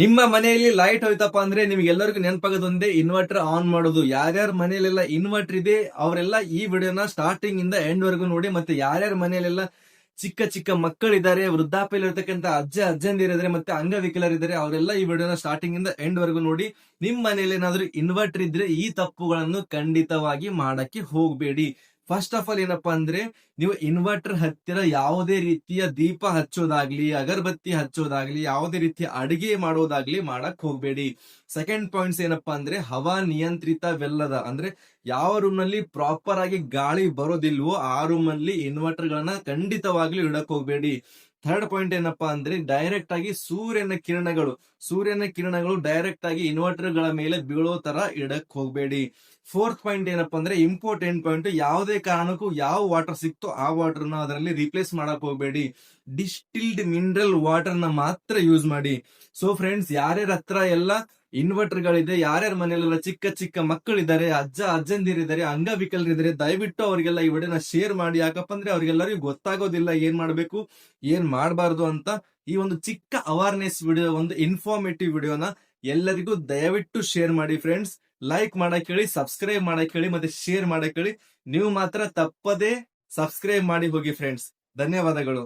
ನಿಮ್ಮ ಮನೆಯಲ್ಲಿ ಲೈಟ್ ಹೋಯ್ತಪ್ಪ ಅಂದ್ರೆ ನಿಮ್ಗೆ ಎಲ್ಲರಿಗೂ ನೆನಪಾಗೋದೊಂದೇ ಇನ್ವರ್ಟರ್ ಆನ್ ಮಾಡೋದು. ಯಾರ್ಯಾರ ಮನೆಯಲ್ಲೆಲ್ಲ ಇನ್ವರ್ಟರ್ ಇದೆ, ಅವರೆಲ್ಲ ಈ ವಿಡಿಯೋನ ಸ್ಟಾರ್ಟಿಂಗ್ ಇಂದ ಎಂಡ್ ವರೆಗೂ ನೋಡಿ. ಮತ್ತೆ ಯಾರ್ಯಾರ ಮನೆಯಲ್ಲೆಲ್ಲ ಚಿಕ್ಕ ಚಿಕ್ಕ ಮಕ್ಕಳಿದ್ದಾರೆ ವೃದ್ಧಾಪ್ಯದಲ್ಲಿ ಇರ್ತಕ್ಕಂಥ ಅಜ್ಜ ಅಜ್ಜಂದಿರಿದ್ರೆ ಮತ್ತೆ ಅಂಗವಿಕಲರಿದ್ದಾರೆ, ಅವರೆಲ್ಲ ಈ ವಿಡಿಯೋನ ಸ್ಟಾರ್ಟಿಂಗ್ ಇಂದ ಎಂಡ್ ವರೆಗೂ ನೋಡಿ. ನಿಮ್ಮ ಮನೆಯಲ್ಲಿ ಏನಾದ್ರೂ ಇನ್ವರ್ಟರ್ ಇದ್ರೆ ಈ ತಪ್ಪುಗಳನ್ನು ಖಂಡಿತವಾಗಿ ಮಾಡಕ್ಕೆ ಹೋಗ್ಬೇಡಿ. ಫಸ್ಟ್ ಆಫ್ ಆಲ್ ಏನಪ್ಪಾ ಅಂದ್ರೆ, ನೀವು ಇನ್ವರ್ಟರ್ ಹತ್ತಿರ ಯಾವುದೇ ರೀತಿಯ ದೀಪ ಹಚ್ಚೋದಾಗ್ಲಿ, ಅಗರಬತ್ತಿ ಹಚ್ಚೋದಾಗ್ಲಿ, ಯಾವುದೇ ರೀತಿಯ ಅಡಿಗೆ ಮಾಡೋದಾಗ್ಲಿ ಮಾಡಕ್ ಹೋಗ್ಬೇಡಿ. ಸೆಕೆಂಡ್ ಪಾಯಿಂಟ್ಸ್ ಏನಪ್ಪಾ ಅಂದ್ರೆ, ಹವಾ ನಿಯಂತ್ರಿತವೆಲ್ಲದ, ಅಂದ್ರೆ ಯಾವ ರೂಮ್ನಲ್ಲಿ ಪ್ರಾಪರ್ ಆಗಿ ಗಾಳಿ ಬರೋದಿಲ್ವೋ ಆ ರೂಮ್ ಅಲ್ಲಿ ಇನ್ವರ್ಟರ್ ಗಳನ್ನ ಖಂಡಿತವಾಗ್ಲೂ ಇಡಕ್ ಹೋಗ್ಬೇಡಿ. ಥರ್ಡ್ ಪಾಯಿಂಟ್ ಏನಪ್ಪಾ ಅಂದ್ರೆ ಡೈರೆಕ್ಟ್ ಆಗಿ ಸೂರ್ಯನ ಕಿರಣಗಳು. ಸೂರ್ಯನ ಕಿರಣಗಳು ಡೈರೆಕ್ಟ್ ಆಗಿ ಇನ್ವರ್ಟರ್ಗಳ ಮೇಲೆ ಬೀಳೋ ತರ ಇಡಕ್ ಹೋಗ್ಬೇಡಿ. ಫೋರ್ತ್ ಪಾಯಿಂಟ್ ಏನಪ್ಪಾ ಅಂದ್ರೆ ಇಂಪಾರ್ಟೆಂಟ್ ಪಾಯಿಂಟ್ ಯಾವುದೇ ಕಾರಣಕ್ಕೂ ಯಾವ ವಾಟರ್ ಸಿಕ್ತೋ ಆ ವಾಟರ್ನ ಅದರಲ್ಲಿ ರಿಪ್ಲೇಸ್ ಮಾಡಕ್ ಹೋಗ್ಬೇಡಿ. ಡಿಸ್ಟಿಲ್ಡ್ ಮಿನರಲ್ ವಾಟರ್ನ ಮಾತ್ರ ಯೂಸ್ ಮಾಡಿ. ಸೊ ಫ್ರೆಂಡ್ಸ್ ಯಾರ್ಯಾರ ಹತ್ರ ಎಲ್ಲ ಇನ್ವರ್ಟರ್ ಗಳಿದೆ, ಯಾರ್ಯಾರ ಮನೆಯಲ್ಲೆಲ್ಲ ಚಿಕ್ಕ ಚಿಕ್ಕ ಮಕ್ಕಳಿದ್ದಾರೆ, ಅಜ್ಜ ಅಜ್ಜಂದಿರಿದ್ದಾರೆ, ಅಂಗವಿಕಲರಿದ್ದಾರೆ, ದಯವಿಟ್ಟು ಅವರಿಗೆಲ್ಲ ಈ ವಿಡಿಯೋನ ಶೇರ್ ಮಾಡಿ. ಯಾಕಪ್ಪ ಅಂದ್ರೆ ಅವ್ರಿಗೆಲ್ಲರಿಗೂ ಗೊತ್ತಾಗೋದಿಲ್ಲ ಏನ್ ಮಾಡ್ಬೇಕು, ಏನ್ ಮಾಡಬಾರ್ದು ಅಂತ ಈ ಒಂದು ಚಿಕ್ಕ ಅವೇರ್ನೆಸ್ ವಿಡಿಯೋ, ಒಂದು ಇನ್ಫಾರ್ಮೇಟಿವ್ ವಿಡಿಯೋನ ಎಲ್ಲರಿಗೂ ದಯವಿಟ್ಟು ಶೇರ್ ಮಾಡಿ ಫ್ರೆಂಡ್ಸ್ ಲೈಕ್ ಮಾಡಕ್ ಹೇಳಿ ಸಬ್ಸ್ಕ್ರೈಬ್ ಮಾಡಕ್ ಹೇಳಿ ಮತ್ತೆ ಶೇರ್ ಮಾಡಕ್ ಹೇಳಿ ನೀವು ಮಾತ್ರ ತಪ್ಪದೇ ಸಬ್ಸ್ಕ್ರೈಬ್ ಮಾಡಿ ಹೋಗಿ ಫ್ರೆಂಡ್ಸ್ ಧನ್ಯವಾದಗಳು.